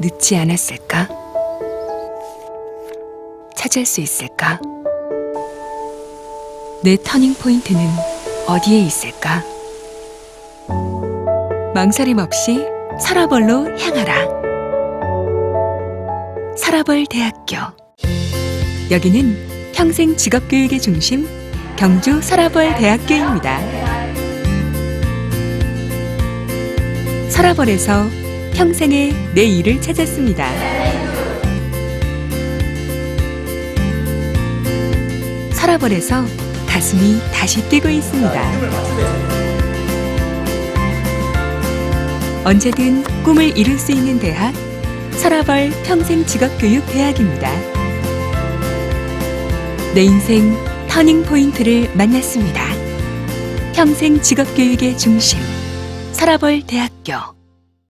늦지 않았을까? 찾을 수 있을까? 내 터닝 포인트는 어디에 있을까? 망설임 없이 서라벌로 향하라. 서라벌 대학교. 여기는 평생 직업교육의 중심 경주 서라벌 대학교입니다. 서라벌에서 평생의 내 일을 찾았습니다. 서라벌에서 가슴이 다시 뛰고 있습니다. 언제든 꿈을 이룰 수 있는 대학 서라벌 평생 직업교육 대학입니다. 내 인생 터닝 포인트를 만났습니다. 평생 직업교육의 중심 서라벌 대학교